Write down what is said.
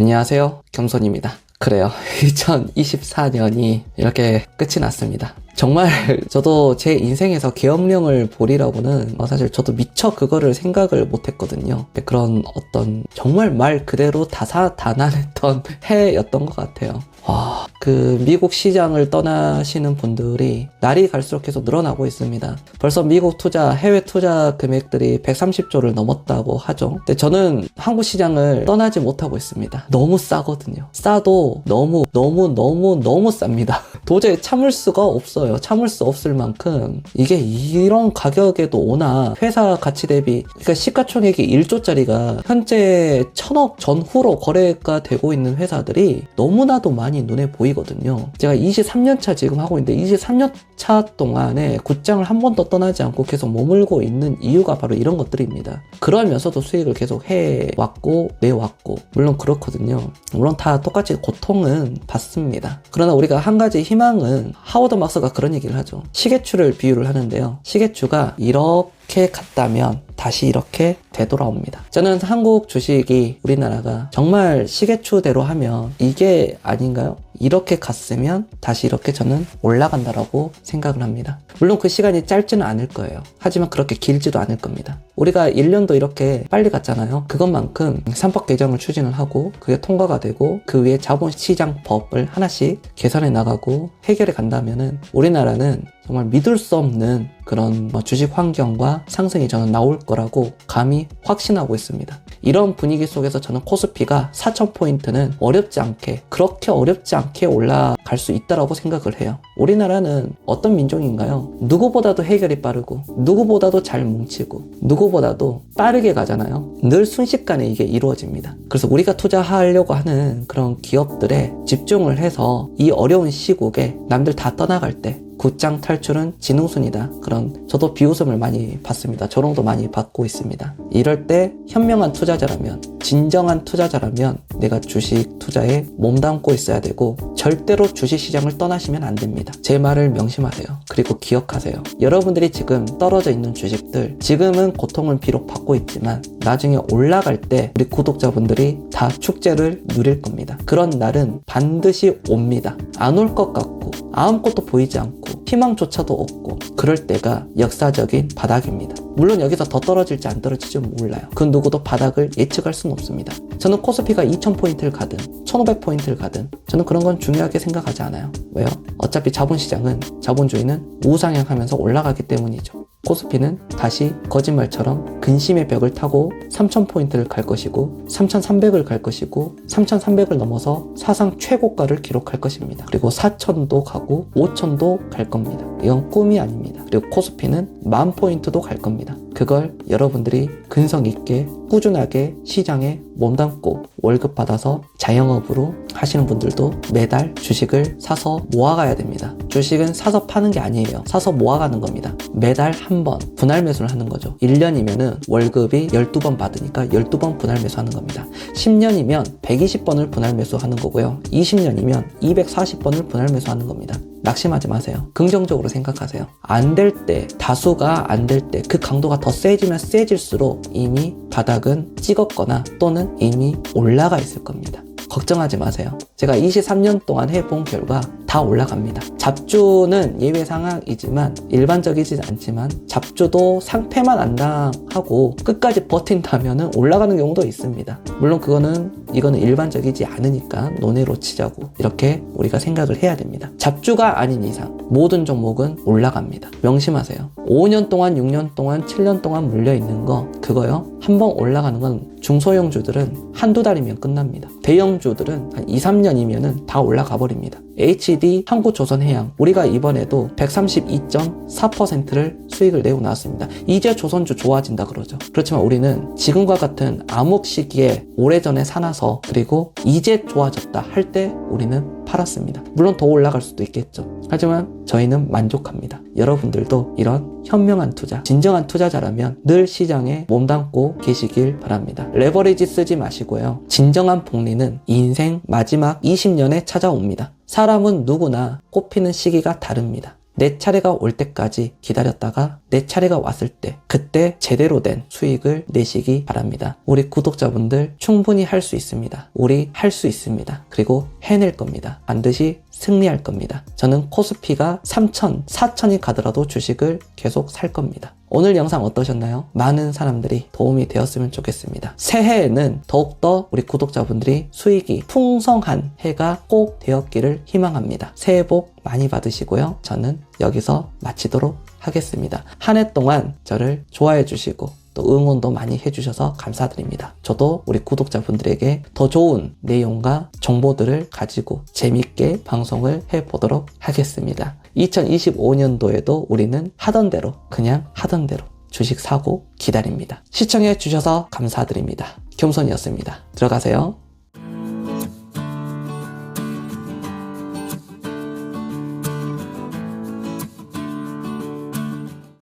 안녕하세요. 겸손입니다. 그래요. 2024년이 이렇게 끝이 났습니다. 정말 저도 제 인생에서 계엄령을 보리라고는 어, 사실 저도 미처 그거를 생각을 못 했거든요. 그런 어떤 정말 말 그대로 다사다난했던 해였던 것 같아요. 와, 그 미국 시장을 떠나시는 분들이 날이 갈수록 계속 늘어나고 있습니다. 벌써 미국 투자, 해외 투자 금액들이 130조를 넘었다고 하죠. 근데 저는 한국 시장을 떠나지 못하고 있습니다. 너무 싸거든요. 싸도 너무, 너무, 너무, 너무 쌉니다. 도저히 참을 수가 없어요. 참을 수 없을 만큼 이게 이런 가격에도 오나 회사 가치 대비 그러니까 시가총액이 1조짜리가 현재 천억 전후로 거래가 되고 있는 회사들이 너무나도 많이 눈에 보이거든요. 제가 23년 차 지금 하고 있는데 23년 차 동안에 굿장을 한 번도 떠나지 않고 계속 머물고 있는 이유가 바로 이런 것들입니다. 그러면서도 수익을 계속 해왔고 내왔고 물론 그렇거든요. 물론 다 똑같이 고통은 받습니다. 그러나 우리가 한 가지 희망은 하워드 막스가 그런 얘기를 하죠. 시계추를 비유를 하는데요. 시계추가 이렇게 갔다면 다시 이렇게 되돌아옵니다. 저는 한국 주식이 우리나라가 정말 시계추대로 하면 이게 아닌가요? 이렇게 갔으면 다시 이렇게 저는 올라간다라고 생각을 합니다. 물론 그 시간이 짧지는 않을 거예요. 하지만 그렇게 길지도 않을 겁니다. 우리가 1년도 이렇게 빨리 갔잖아요. 그것만큼 삼법 개정을 추진을 하고 그게 통과가 되고 그 위에 자본시장법을 하나씩 개선해 나가고 해결해 간다면은 우리나라는 정말 믿을 수 없는 그런 뭐 주식 환경과 상승이 저는 나올 거라고 감히 확신하고 있습니다. 이런 분위기 속에서 저는 코스피가 4,000포인트는 어렵지 않게, 그렇게 어렵지 않게 올라갈 수 있다라고 생각을 해요. 우리나라는 어떤 민족인가요? 누구보다도 해결이 빠르고, 누구보다도 잘 뭉치고, 누구보다도 빠르게 가잖아요. 늘 순식간에 이게 이루어집니다. 그래서 우리가 투자하려고 하는 그런 기업들에 집중을 해서 이 어려운 시국에 남들 다 떠나갈 때 곧장 탈출은 지능순이다. 그런 저도 비웃음을 많이 받습니다. 조롱도 많이 받고 있습니다. 이럴 때 현명한 투자자라면 진정한 투자자라면 내가 주식 투자에 몸담고 있어야 되고 절대로 주식 시장을 떠나시면 안 됩니다. 제 말을 명심하세요. 그리고 기억하세요. 여러분들이 지금 떨어져 있는 주식들 지금은 고통을 비록 받고 있지만 나중에 올라갈 때 우리 구독자분들이 다 축제를 누릴 겁니다. 그런 날은 반드시 옵니다. 안 올 것 같고 아무것도 보이지 않고 희망조차도 없고 그럴 때가 역사적인 바닥입니다. 물론 여기서 더 떨어질지 안 떨어질지 몰라요. 그 누구도 바닥을 예측할 수는 없습니다. 저는 코스피가 2000포인트를 가든 1500포인트를 가든 저는 그런 건 중요하게 생각하지 않아요. 왜요? 어차피 자본시장은 자본주의는 우상향하면서 올라가기 때문이죠. 코스피는 다시 거짓말처럼 근심의 벽을 타고 3000포인트를 갈 것이고 3300을 갈 것이고 3300을 넘어서 사상 최고가를 기록할 것입니다. 그리고 4000도 가고 5000도 갈 겁니다. 이건 꿈이 아닙니다. 그리고 코스피는 만 포인트도 갈 겁니다. 그걸 여러분들이 근성 있게 꾸준하게 시장에 몸담고 월급 받아서 자영업으로 하시는 분들도 매달 주식을 사서 모아가야 됩니다. 주식은 사서 파는 게 아니에요. 사서 모아가는 겁니다. 매달 한 번 분할 매수를 하는 거죠. 1년이면은 월급이 12번 받으니까 12번 분할 매수하는 겁니다. 10년이면 120번을 분할 매수하는 거고요. 20년이면 240번을 분할 매수하는 겁니다. 낙심하지 마세요. 긍정적으로 생각하세요. 안 될 때, 다수가 안 될 때, 그 강도가 더 세지면 세질수록 이미 바닥은 찍었거나 또는 이미 올라가 있을 겁니다. 걱정하지 마세요. 제가 23년 동안 해본 결과 다 올라갑니다. 잡주는 예외 상황이지만 일반적이지 않지만 잡주도 상패만 안 당하고 끝까지 버틴다면 올라가는 경우도 있습니다. 물론 그거는 이거는 일반적이지 않으니까 논외로 치자고 이렇게 우리가 생각을 해야 됩니다. 잡주가 아닌 이상 모든 종목은 올라갑니다. 명심하세요. 5년 동안, 6년 동안, 7년 동안 물려 있는 거 그거요. 한번 올라가는 건 중소형주들은 한두 달이면 끝납니다. 대형주들은 한 2, 3년이면 다 올라가 버립니다. HD 한국조선해양 우리가 이번에도 132.4%를 수익을 내고 나왔습니다. 이제 조선주 좋아진다 그러죠. 그렇지만 우리는 지금과 같은 암흑 시기에 오래전에 사놔서 그리고 이제 좋아졌다 할 때 우리는 팔았습니다. 물론 더 올라갈 수도 있겠죠. 하지만 저희는 만족합니다. 여러분들도 이런 현명한 투자, 진정한 투자자라면 늘 시장에 몸담고 계시길 바랍니다. 레버리지 쓰지 마시고요. 진정한 복리는 인생 마지막 20년에 찾아옵니다. 사람은 누구나 꼽히는 시기가 다릅니다. 내 차례가 올 때까지 기다렸다가 내 차례가 왔을 때 그때 제대로 된 수익을 내시기 바랍니다. 우리 구독자분들 충분히 할 수 있습니다. 우리 할 수 있습니다. 그리고 해낼 겁니다. 반드시 승리할 겁니다. 저는 코스피가 3천, 4천이 가더라도 주식을 계속 살 겁니다. 오늘 영상 어떠셨나요? 많은 사람들이 도움이 되었으면 좋겠습니다. 새해에는 더욱더 우리 구독자분들이 수익이 풍성한 해가 꼭 되었기를 희망합니다. 새해 복 많이 받으시고요. 저는 여기서 마치도록 하겠습니다. 한 해 동안 저를 좋아해 주시고 또 응원도 많이 해주셔서 감사드립니다. 저도 우리 구독자분들에게 더 좋은 내용과 정보들을 가지고 재밌게 방송을 해보도록 하겠습니다. 2025년도에도 우리는 하던 대로, 그냥 하던 대로 주식 사고 기다립니다. 시청해 주셔서 감사드립니다. 겸손이었습니다. 들어가세요.